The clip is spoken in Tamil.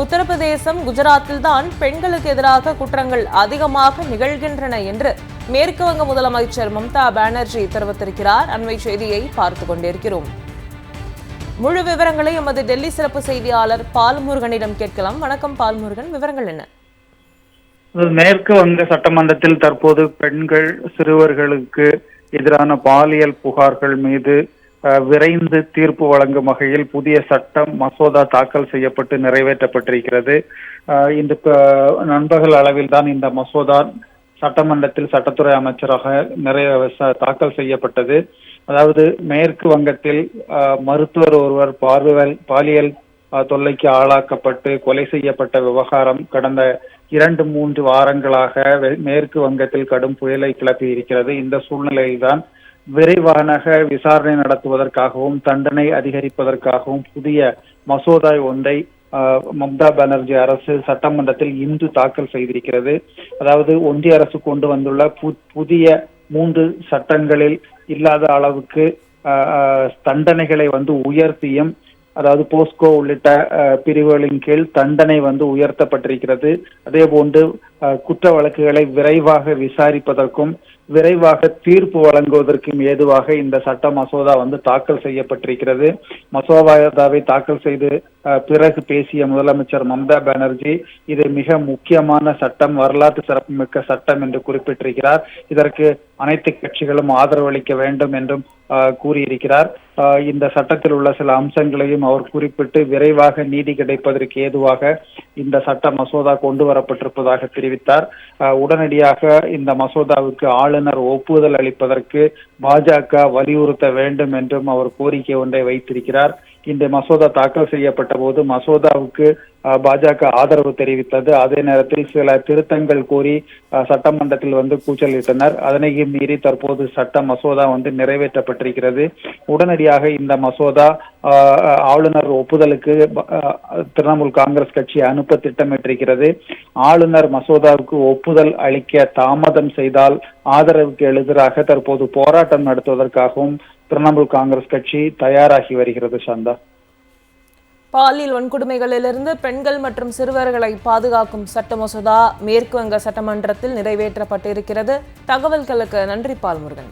உத்தரப்பிரதேசம் குஜராத்தில் தான் பெண்களுக்கு எதிராக குற்றங்கள் அதிகமாக நிகழ்கின்றன என்று மேற்கு வங்க முதலமைச்சர் மம்தா பானர்ஜி தெரிவித்திருக்கிறார். அண்மை செய்தியை பார்த்து கொண்டிருக்கிறோம். முழு விவரங்களை எமது டெல்லி சிறப்பு செய்தியாளர் பால்முருகனிடம் கேட்கலாம். வணக்கம் பால்முருகன் விவரங்கள் என்ன? மேற்கு வங்க சட்டமன்றத்தில் தற்போது பெண்கள் சிறுவர்களுக்கு எதிரான பாலியல் புகார்கள் மீது விரைந்து தீர்ப்பு வழங்கும் வகையில் புதிய சட்டம் மசோதா தாக்கல் செய்யப்பட்டு நிறைவேற்றப்பட்டிருக்கிறது. இந்த நண்பர்கள் அளவில் தான் இந்த மசோதா சட்டமன்றத்தில் சட்டத்துறை அமைச்சராக நிறைய தாக்கல் செய்யப்பட்டது. அதாவது மேற்கு வங்கத்தில் மருத்துவர் ஒருவர் பார்வையல் பாலியல் தொல்லைக்கு ஆளாக்கப்பட்டு கொலை செய்யப்பட்ட விவகாரம் கடந்த இரண்டு மூன்று வாரங்களாக மேற்கு வங்கத்தில் கடும் புயலை கிளப்பி இருக்கிறது இந்த சூழ்நிலையில்தான் விரைவாக விசாரணை நடத்துவதற்காகவும் தண்டனை அதிகரிப்பதற்காகவும் புதிய மசோதா ஒன்றை மம்தா பானர்ஜி அரசு சட்டமன்றத்தில் இன்று தாக்கல் செய்திருக்கிறது. அதாவது ஒன்றிய அரசு கொண்டு வந்துள்ள புதிய மூன்று சட்டங்களில் இல்லாத அளவுக்கு தண்டனைகளை வந்து உயர்த்தியும் அதாவது போஸ்கோ உள்ளிட்ட பிரிவுகளின் கீழ் தண்டனை வந்து உயர்த்தப்பட்டிருக்கிறது. அதே போன்று குற்ற வழக்குகளை விரைவாக விசாரிப்பதற்கும் விரைவாக தீர்ப்பு வழங்குவதற்கும் ஏதுவாக இந்த சட்ட மசோதா வந்து தாக்கல் செய்யப்பட்டிருக்கிறது. மசோதாவை தாக்கல் செய்து பிறகு பேசிய முதலமைச்சர் மம்தா பானர்ஜி இது மிக முக்கியமான சட்டம் வரலாற்று சிறப்புமிக்க சட்டம் என்று குறிப்பிட்டிருக்கிறார். இதற்கு அனைத்து கட்சிகளும் ஆதரவளிக்க வேண்டும் என்றும் கூறியிருக்கிறார். இந்த சட்டத்தில் உள்ள சில அம்சங்களையும் அவர் குறிப்பிட்டு விரைவாக நீதி கிடைப்பதற்கு ஏதுவாக இந்த சட்ட மசோதா கொண்டு வரப்பட்டிருப்பதாக தெரிவித்தார். உடனடியாக இந்த மசோதாவுக்கு ஆளுநர் ஒப்புதல் அளிப்பதற்கு பாஜக வலியுறுத்த வேண்டும் என்றும் அவர் கோரிக்கை ஒன்றை வைத்திருக்கிறார். இந்த மசோதா தாக்கல் செய்யப்பட்ட போது மசோதாவுக்கு பாஜக ஆதரவு தெரிவித்தது. அதே நேரத்தில் சில திருத்தங்கள் கோரி சட்டமன்றத்தில் வந்து கூச்சலிட்டனர். அதனையும் மீறி தற்போது சட்ட மசோதா வந்து நிறைவேற்றப்பட்டிருக்கிறது. உடனடியாக இந்த மசோதா ஆளுநர் ஒப்புதலுக்கு திரிணாமுல் காங்கிரஸ் கட்சி அனுப்ப திட்டமிட்டிருக்கிறது. ஆளுநர் மசோதாவுக்கு ஒப்புதல் அளிக்க தாமதம் செய்தால் ஆதரவுக்கு எதிராக தற்போது போராட்டம் நடத்துவதற்காகவும் திரிணாமுல் காங்கிரஸ் கட்சி தயாராகி வருகிறது சந்தா. பாலியல் வன்கொடுமைகளிலிருந்து பெண்கள் மற்றும் சிறுவர்களை பாதுகாக்கும் சட்ட மசோதா மேற்கு வங்க சட்டமன்றத்தில் நிறைவேற்றப்பட்டிருக்கிறது. தகவல்களுக்கு நன்றி பால்முருகன்